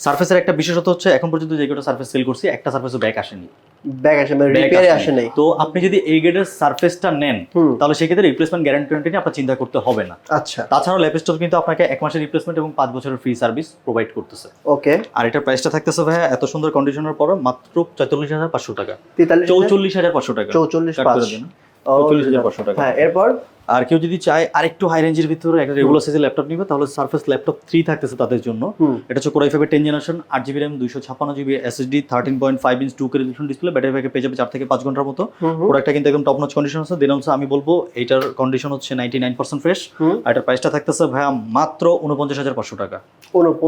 [SPEAKER 1] সার্ফেসের একটা বিশেষত হচ্ছে এখন পর্যন্ত যে কটা সার্ফেস সেল করছি একটা সার্ফেসও ব্যাক আসেনি।
[SPEAKER 2] ব্যাগ আসে মানে রিপেয়ারে আসে নাই।
[SPEAKER 1] তো আপনি যদি এই গ্রেডের সার্ফেসটা নেন তাহলে সেক্ষেত্রে রিপ্লেসমেন্ট গ্যারান্টি নিয়ে আপনার চিন্তা করতে হবে না।
[SPEAKER 2] আচ্ছা।
[SPEAKER 1] তাছাড়াও ল্যাপ স্টোর কিন্তু আপনাকে এক মাসের রিপ্লেসমেন্ট এবং পাঁচ বছরের ফ্রি সার্ভিস প্রোভাইড করতেছে।
[SPEAKER 2] ওকে
[SPEAKER 1] আর এটার প্রাইসটা থাকতেছে ভাইয়া এত সুন্দর কন্ডিশনের পর মাত্র চৌচল্লিশ হাজার পাঁচশো টাকা। চৌচল্লিশ হাজার পাঁচশো টাকা।
[SPEAKER 2] চৌচল্লিশ
[SPEAKER 1] পাঁচশো টাকা।
[SPEAKER 2] হ্যাঁ এরপর?
[SPEAKER 1] আর কেউ যদি চায় আরেকটু হাই রেঞ্জের ভিতরে একটা রেগুলার সাইজের ল্যাপটপ নিবে তাহলে সার্ফেস ল্যাপটপ থ্রি থাকতেছে তাদের জন্য। এটা হচ্ছে কোরাই ফাইভের টেন জেনারেশন আট জিবি র্যাম দুইশো ছাপ্পান্ন GB SSD thirteen point five inch two K resolution display battery backup পেয়ে যাবে চার থেকে পাঁচ ঘণ্টার মতো। প্রোডাক্টটা কিন্তু একদম টপ নচ কন্ডিশন আছে। দেন হচ্ছে আমি বলব এইটার কন্ডিশন হচ্ছে নাইনটি নাইন পার্সেন্ট ফ্রেশ আর এটার প্রাইসটা থাকতেছে ভাইয়া মাত্র উনপঞ্চাশ হাজার পাঁচশো টাকা।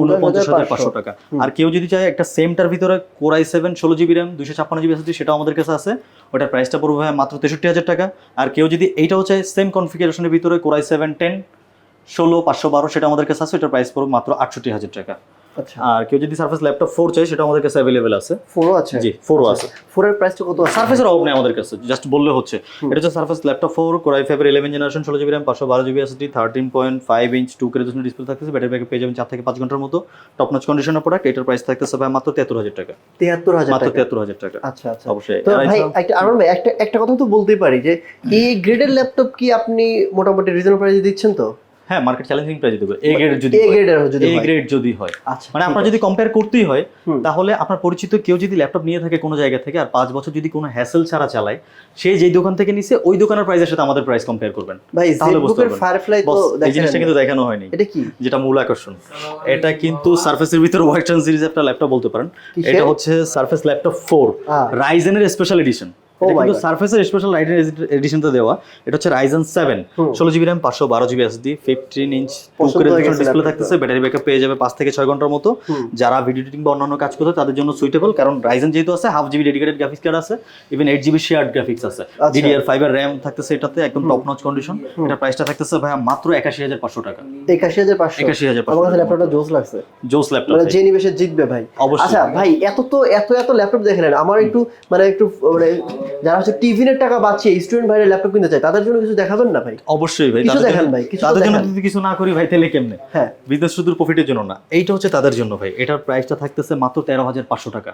[SPEAKER 2] উনপঞ্চাশ হাজার
[SPEAKER 1] পাঁচশো টাকা। আর কেউ যদি চায় একটা সেমটার ভিতরে কোরাই সেভেন ষোলো জিবি র্যাম দুইশো ছাপ্পান্ন জিবি এসএসডি সেটাও আমাদের কাছে আছে। ওটার প্রাইসটা পড়বে ভাই মাত্র তেষট্টি হাজার টাকা। আর কেউ যদি এইটাও চায় সেম কনফিগারেশনের ভিতরে কোরাই সেভেন টেন ষোলো, পাঁচশো বারো, সেটা আমাদের কাছে আছে, এটার প্রাইস পড়বে মাত্র আটষট্টি হাজার টাকা। আর কেউ যদি সার্ফেস ল্যাপটপ ফোর চাই সেটা আমাদের কাছে অ্যাভেলেবেল আছে।
[SPEAKER 2] ফোরও আছে?
[SPEAKER 1] জি ফোরও আছে।
[SPEAKER 2] ফোরের প্রাইসটা কত আছে?
[SPEAKER 1] সার্ফেসের অভাব নেই আমাদের কাছে জাস্ট বললে হচ্ছে। এটা হচ্ছে surface laptop four core i ফাইভের ইলেভেন জেনারেশন ষোলো জিবি র্যাম পাঁচশো বারো GB SD thirteen point five inch two কেরেজনের display থাকতেছে ব্যাটারি ব্যাকআপ পেয়ে যাবেন চার থেকে পাঁচ ঘণ্টার মতো। টপ নচ কন্ডিশনের প্রোডাক্ট এটার প্রাইস থাকতেছে ভাই মাত্র তেহাত্তর হাজার টাকা।
[SPEAKER 2] তিয়াত্তর হাজার
[SPEAKER 1] মাত্র
[SPEAKER 2] টাকা?
[SPEAKER 1] তেহাত্তর হাজার টাকা।
[SPEAKER 2] আচ্ছা আচ্ছা।
[SPEAKER 1] অবশ্যই।
[SPEAKER 2] ভাই একটা আরমান ভাই একটা একটা কথা তো বলতেই পারি যে এই গ্রেডের ল্যাপটপ কি আপনি মোটামুটি রিজনেবল প্রাইসে দিচ্ছেন তো?
[SPEAKER 1] হ্যাঁ মার্কেট চ্যালেঞ্জিং প্রাইস দেবে এ গ্রেড যদি
[SPEAKER 2] এ গ্রেডের যদি
[SPEAKER 1] এ। গ্রেড যদি হয়।
[SPEAKER 2] আচ্ছা
[SPEAKER 1] মানে আপনার যদি কম্পেয়ার করতেই হয় তাহলে আপনার পরিচিত কেউ যদি ল্যাপটপ নিয়ে থাকে কোনো জায়গা থেকে আর পাঁচ বছর যদি কোনো হ্যাসেল ছাড়া চালায় সে যেই দোকান থেকে নিছে ওই দোকানের প্রাইসের সাথে আমাদের প্রাইস কম্পেয়ার করবেন।
[SPEAKER 2] ভাই জেটবুকের। ফায়ারফ্লাই তো
[SPEAKER 1] এই জিনিসটা কিন্তু দেখানো হয়নি।
[SPEAKER 2] এটা কি?
[SPEAKER 1] যেটা মূল আকর্ষণ। এটা কিন্তু সার্ফেসের ভিতরে ওয়াইটন সিরিজ একটা ল্যাপটপ বলতে পারেন। এটা হচ্ছে সার্ফেস ল্যাপটপ ফোর রাইজেনের স্পেশাল এডিশন এটা কিন্তু. সার্ফেসের স্পেশাল রাইডেন এডিশনটা দেওয়া। এটা হচ্ছে রাইজেন সেভেন ষোলো জিবি র্যাম পাঁচশো বারো GB SD fifteen inch display থাকতেছে ব্যাটারি ব্যাকআপ পেয়ে যাবে পাঁচ থেকে ছয় ঘণ্টার মতো। যারা ভিডিও এডিটিং বা অন্যান্য কাজ করতে তাদের জন্য সুইটেবল কারণ রাইজেন যেহেতু আছে half GB dedicated graphics card আছে even eight GB share graphics আছে।
[SPEAKER 2] আচ্ছা।
[SPEAKER 1] ডিডিআর ফাইভ এর র্যাম থাকতেছে এটাতে একদম টপ নচ কন্ডিশন। এটা প্রাইসটা থাকতেছে ভাইয়া মাত্র একাশি হাজার পাঁচশো টাকা।
[SPEAKER 2] একাশি হাজার পাঁচশো।
[SPEAKER 1] একাশি হাজার পাঁচশো
[SPEAKER 2] ল্যাপটপটা জোস লাগছে।
[SPEAKER 1] জোস ল্যাপটপ
[SPEAKER 2] মানে যে নিবেশে জিতবে ভাই।
[SPEAKER 1] অবশ্যই।
[SPEAKER 2] আচ্ছা ভাই এত তো এত এত ল্যাপটপ দেখে নেন। আমার একটু মানে একটু মানে যারা হচ্ছে টিভিনের টাকা বাঁচিয়ে স্টুডেন্ট ভাইরা ল্যাপটপ কিনতে চায় তাদের জন্য কিছু দেখাবেন না ভাই?
[SPEAKER 1] অবশ্যই ভাই
[SPEAKER 2] কিছু দেখান ভাই, কিছু
[SPEAKER 1] তাদের জন্য যদি কিছু না করি ভাই তাহলে কেমনে?
[SPEAKER 2] হ্যাঁ।
[SPEAKER 1] বিজনেস শুধু প্রফিটের জন্য না এইটা হচ্ছে তাদের জন্য ভাই এটার প্রাইসটা থাকতেছে মাত্র তেরো হাজার পাঁচশো টাকা।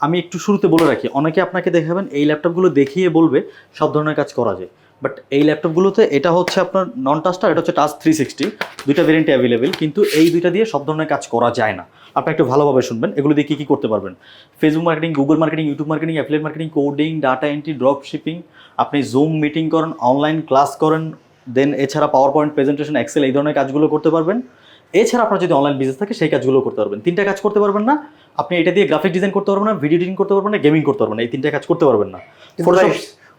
[SPEAKER 1] আমি একটু শুরুতে বলে রাখি অনেকে আপনাকে দেখাবেন এই ল্যাপটপগুলো দেখিয়ে বলবে সব ধরনের কাজ করা যায়। বাট এই ল্যাপটপগুলোতে এটা হচ্ছে আপনার নন টাচটা এটা হচ্ছে টাচ থ্রি সিক্সটি দুইটা ভেরিয়েন্টে অ্যাভেলেবেল কিন্তু এই দুইটা দিয়ে সব ধরনের কাজ করা যায় না। আপনি একটু ভালোভাবে শুনবেন। এগুলো দিয়ে কী কী করতে পারবেন? Facebook marketing Google marketing YouTube marketing affiliate marketing coding data entry drop shipping আপনি জুম মিটিং করেন অনলাইন ক্লাস করেন দেন এছাড়া পাওয়ার পয়েন্ট প্রেজেন্টেশন এক্সেল এই ধরনের কাজগুলো করতে পারবেন। এছাড়া আপনার যদি অনলাইন বিজনেস থাকে সেই কাজগুলো করতে পারবেন। তিনটা কাজ করতে পারবেন না আপনি এটা দিয়ে গ্রাফিক ডিজাইন করতে পারবেন না ভিডিও এডিটিং করতে পারবেন না গেমিং করতে পারবেন না এই তিনটা কাজ করতে পারবেন না।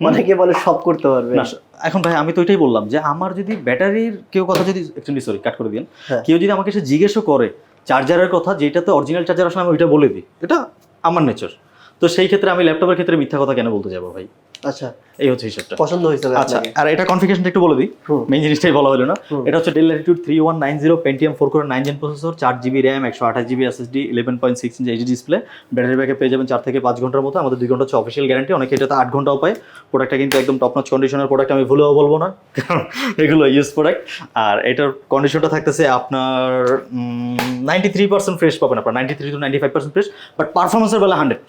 [SPEAKER 2] অনেকে বলে সব করতে পারবে।
[SPEAKER 1] না এখন ভাই আমি তো এটাই বললাম যে আমার যদি ব্যাটারির কেউ কথা যদি সরি কাট করে দিন
[SPEAKER 2] হ্যাঁ।
[SPEAKER 1] কেউ যদি আমাকে সে জিজ্ঞেসও করে চার্জারের কথা, যেটাতে অরিজিনাল চার্জার আসলে আমি ওইটা বলে দিই। এটা আমার নেচার তো সেই ক্ষেত্রে আমি ল্যাপটপের ক্ষেত্রে মিথ্যা কথা কেন বলতে যাব ভাই?
[SPEAKER 2] আচ্ছা।
[SPEAKER 1] এই হচ্ছে হিসাবটা।
[SPEAKER 2] পছন্দ হয়েছে
[SPEAKER 1] আচ্ছা আর এটা কনফিগারেশনটা একটু বলে দিই। মেইন জিনিসটাই বলা হলো না। এটা হচ্ছে Dell Latitude three one nine zero Pentium four করে নাইন জেন প্রসেসর চার জিবি র্যাম একশো আঠাশ GB SSD eleven point six inch HD display battery backup পেয়ে যাবেন চার থেকে পাঁচ ঘণ্টার মতো। আমাদের দুই ঘণ্টা হচ্ছে অফিসিয়াল গ্যারান্টি অনেকে এটাতে আট ঘন্টাও পায়। প্রোডাক্টটা কিন্তু একদম টপ নচ কন্ডিশনের প্রোডাক্ট আমি ভুলেও বলব না। কারণ এগুলো ইউজ প্রোডাক্ট আর এটার কন্ডিশনটা থাকতেছে আপনার নাইনটি থ্রি পার্সেন্ট ফ্রেশ পাবেন আপনার। Ninety three two ninety five percent fresh but পারফরমেন্সের বেলা হান্ড্রেড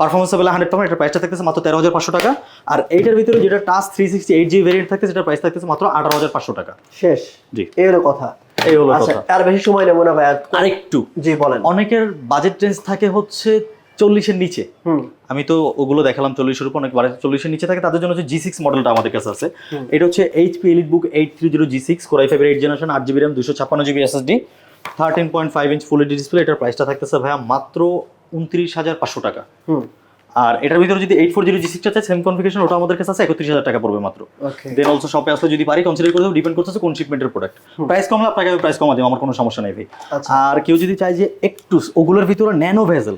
[SPEAKER 1] পারফরমেন্সের বেলা হান্ড্রেড পাবেন এটার প্রাইসটা থাকতেছে মাত্র তেরো হাজার পাঁচশো টাকা। আর এইটার ভিতরে যেটা touch three sixty eight G variant থাকতেছে সেটার প্রাইস থাকতেছে মাত্র আঠারো হাজার পাঁচশো টাকা।
[SPEAKER 2] শেষ।
[SPEAKER 1] জি।
[SPEAKER 2] এই হলো কথা।
[SPEAKER 1] এই হলো
[SPEAKER 2] আচ্ছা
[SPEAKER 1] কথা।
[SPEAKER 2] আর বেশি সময় নেব না ভাই
[SPEAKER 1] আরেকটু।
[SPEAKER 2] জি বলেন।
[SPEAKER 1] অনেকের বাজেট রেঞ্জ থাকে হচ্ছে চল্লিশের নিচে। আমি তো ওগুলো দেখালাম চল্লিশের উপর অনেক বাজেট চল্লিশের নিচে থাকে তাদের জন্য হচ্ছে জি সিক্স মডেলটা আমাদের কাছে আছে। এটা হচ্ছে HP EliteBook eight three zero G six core i ফাইভের এইট জেনারেশন আট জিবি র্যাম দুশো ছাপ্পান্ন GB SSD thirteen point five inch full display এটার প্রাইসটা থাকতেছে ভাইয়া মাত্র উনত্রিশ হাজার পাঁচশো টাকা।
[SPEAKER 2] হুম।
[SPEAKER 1] আর এটার ভিতরে যদি এইট ফোর জিরো জি সিক্সটা চাই সেম কনফিগেশন ওটা আমাদের কাছে আছে একত্রিশ হাজার টাকা পড়বে মাত্র। দেন অলসো শপে আসলে যদি পারি কনসিডার করে ডিপেন্ড করতেছে কোন শিপমেন্টের প্রোডাক্ট প্রাইস কমলে আপনাকে প্রাইস কমা দেবো আমার কোনো সমস্যা নেই ভাই।
[SPEAKER 2] আচ্ছা।
[SPEAKER 1] আর কেউ যদি চায় যে একটু ওগুলোর ভিতরে nano bezel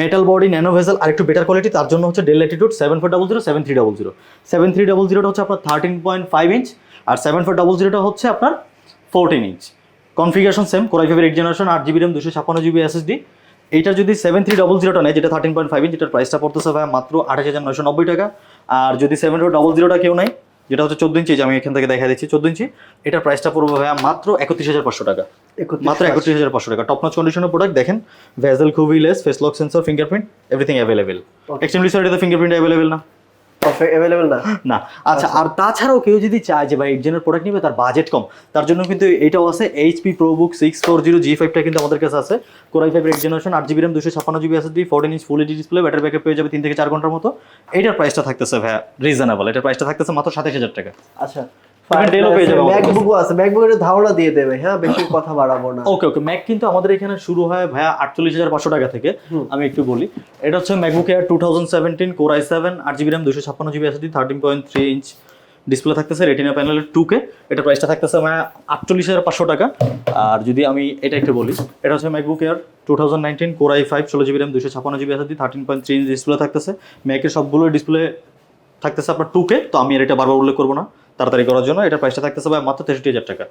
[SPEAKER 1] metal body nano bezel আর একটু বেটার কোয়ালিটি তার জন্য হচ্ছে Dell Latitude seven four double zero seven three double zero seven three double জিরোটা হচ্ছে আপনার থার্টিন পয়েন্ট ফাইভ ইঞ্চ আর সেভেন ফোর ডাবল জিরোটা হচ্ছে আপনার fourteen inch configuration same core i ফাইভের এইট জেনারেশন আট জিবি র্যাম দুশো ছাপ্পান্ন জিবি এসএসডি এইটা যদি সেভেন থ্রি ডবল জিরোটা নেয় যেটা থার্টিন পয়েন্ট ফাইভ ইঞ্চ এটার প্রাইসটা পড়তেছে ভাই মাত্র আঠাশ হাজার নয়শো নব্বই টাকা। আর যদি সেভেন টু ডবল জিরোটা কেউ নেয় যেটা হচ্ছে চোদ্দ ইঞ্চি যে আমি এখান থেকে দেখা দিচ্ছি চোদ্দ ইঞ্চি এটার প্রাইসটা পড়বে ভাইয়া মাত্র একত্রিশ হাজার পাঁচশো টাকা। মাত্র একত্রিশ হাজার পাঁচশো টাকা। টপ নচ কন্ডিশনের প্রোডাক্ট দেখেন ভেজেল খুবই less face lock sensor fingerprint everything available. Extremely sorry এটা ফিঙ্গারপ্রিন্ট অ্যাভেলেবেল না।
[SPEAKER 2] অ্যাভেলেবেল না?
[SPEAKER 1] না। আচ্ছা আর তাছাড়াও কেউ যদি চায় যে ভাই একজনের প্রোডাক্ট নিবে তার বাজেট কম। তার জন্য কিন্তু এটাও আছে HP ProBook six four zero G ফাইভটা কিন্তু আমাদের কাছে আছে। কোরাই ফাইভ এক জেনারেশন আট জিবি র্যাম দুশো ছাপ্পান্ন GB SSD fourteen inch full HD display battery backup পেয়ে যাবে তিন থেকে চার ঘণ্টার মতো। এইটার প্রাইসটা থাকতেছে ভাই রিজনেবল এটার প্রাইসটা থাকতেছে মাত্র সাতাশ হাজার টাকা।
[SPEAKER 2] আচ্ছা।
[SPEAKER 1] Even পেয়ে যাবে
[SPEAKER 2] ম্যাকবুকও আছে। ম্যাকবুকের ধারণা দিয়ে দেবে হ্যাঁ? বেশি কথা বাড়াবো না।
[SPEAKER 1] ওকে ওকে ম্যাক কিন্তু আমাদের এখানে শুরু হয় ভাইয়া আটচল্লিশ হাজার পাঁচশো টাকা থেকে। আমি একটু বলি। এটা হচ্ছে MacBook Air two thousand seventeen core I seven আট জিবি র্যাম দুশো ছাপ্পান্ন GB SD thirteen point three inch display থাকতেছে রেটিনা প্যানেলের টু কে এটা প্রাইসটা থাকতেছে ভাইয়া আটচল্লিশ হাজার পাঁচশো টাকা। আর যদি আমি এটা একটু বলি এটা হচ্ছে MacBook Air two thousand nineteen core I five ষোলো জিবি র্যাম দুশো ছাপ্পান্ন GB SD thirteen point three inch display থাকতেছে। ম্যাকের সবগুলো ডিসপ্লে থাকতেছে আপনার টু কে তো আমি আর এটা বারবার উল্লেখ করব না। তাড়াতাড়ি করার জন্য এটা প্রাইসটা থাকতেছে ভাই মাত্র তেষট্টি হাজার টাকা।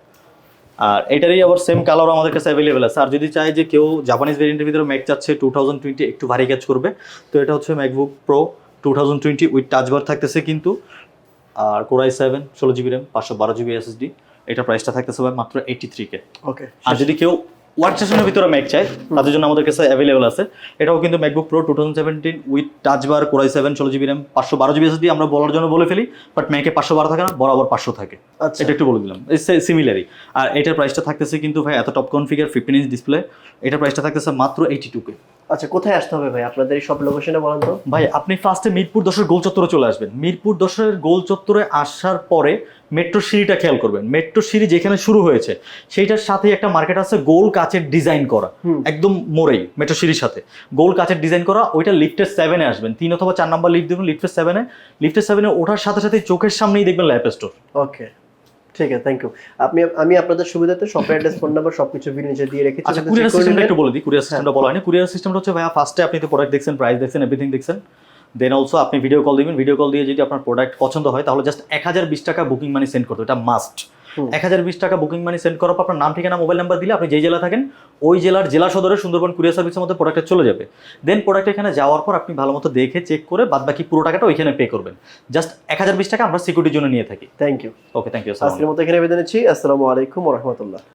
[SPEAKER 1] আর এটারই আবার সেম কালার আমাদের কাছে অ্যাভেলেবেল আছে। আর যদি চাই যে কেউ জাপানিজ ভেরিয়েন্টের ভিতরে ম্যাক চাচ্ছে টু থাউজেন্ড টোয়েন্টি একটু ভারী কাজ করবে। তো এটা হচ্ছে MacBook Pro two thousand twenty with touch bar থাকতেছে কিন্তু আর কোরাই সেভেন ষোলো জিবি র্যাম পাঁচশো বারো জিবি এসএসডি এটা প্রাইসটা থাকতেছে ভাই মাত্র এইটি থ্রি কে
[SPEAKER 2] ওকে
[SPEAKER 1] আর যদি কেউ ওয়ার্ক সেশনের ভিতরে ম্যাক চাই। তাদের জন্য আমাদের কাছে অ্যাভেলেবল আছে। এটাও কিন্তু MacBook Pro two thousand seventeen with touch bar core i seven ষোলো জিবি র্যাম পাঁচশো বারো জিবি এসএসডি আমরা বলার জন্য বলে ফেলি বাট ম্যাকে পাঁচশো বারো থাকে না বরাবর পাঁচশো থাকে।
[SPEAKER 2] আচ্ছা।
[SPEAKER 1] এটা একটু বলে দিলাম। সিমিলারই আর এটার প্রাইসটা থাকতেছে কিন্তু ভাই এত top configure fifteen inch display এটার প্রাইসটা থাকতেছে মাত্র এইটি টু কে
[SPEAKER 2] আচ্ছা কোথায় আসতে হবে ভাই? আপনাদের এই সব লোকেশনে বলেন তো।
[SPEAKER 1] ভাই আপনি ফার্স্টে মিরপুর দশের গোল চত্বরে চলে আসবেন। মিরপুর দশের গোল চত্বরে আসার পরে মেট্রো সিঁড়িটা খেয়াল করবেন। মেট্রো সিঁড়ি যেখানে শুরু হয়েছে সেইটার সাথে একটা মার্কেট আছে গোল কাচের ডিজাইন করা। একদম মোড়েই মেট্রো সিঁড়ির সাথে। গোল কাচের ডিজাইন করা ওইটা লিফটের সেভেনে আসবেন। তিন অথবা চার নাম্বার লিফট দেবেন লিফটের সেভেনে লিফটের সেভেনে ওঠার সাথে সাথে চোখের সামনেই দেখবেন ল্যাপ স্টোর
[SPEAKER 2] ওকে ঠিক আছে থ্যাংক ইউ আপনি আমি আপনাদের সুবিধাতে শপ অ্যাড্রেস ফোন নাম্বার সবকিছু ভিডিও নিচে দিয়ে রেখেছি।
[SPEAKER 1] আচ্ছা কুরিয়ার সিস্টেমটা। একটু বলে দিই কুরিয়ার সিস্টেমটা বলা হয়নি। কুরিয়ার সিস্টেমটা হচ্ছে ভাইয়া ফার্স্টে আপনি তো প্রোডাক্ট দেখছেন প্রাইস দেখছেন এভরিথিং দেখছেন। দেন অলসো আপনি ভিডিও কল দিবেন। ভিডিও কল দিয়ে যদি আপনার প্রোডাক্ট পছন্দ হয় তাহলে জাস্ট এক হাজার বিশ টাকা বুকিং মানি সেন্ড করতে এটা মাস্ট এক হাজার বিশ টাকা বুকিং মানি সেন্ড করার পর আপনার নাম ঠিকানা মোবাইল নাম্বার দিলে আপনি যেই জেলা থাকেন ওই জেলার জেলা সদরে সুন্দরবন কুরিয়ার সার্ভিসের মধ্যে প্রোডাক্টটা চলে যাবে। দেন প্রোডাক্ট এখানে যাওয়ার পর আপনি ভালো মতো দেখে চেক করে বাদ বাকি পুরো টাকাটা ওইখানে পে করবেন। জাস্ট এক হাজার বিশ টাকা আমরা সিকিউরিটির জন্য নিয়ে থাকি।
[SPEAKER 2] Thank you
[SPEAKER 1] okay thank you
[SPEAKER 2] আজকের মতো এখানে বেঁধে নিচ্ছি। আসসালামু আলাইকুম রহমতুল্লাহ।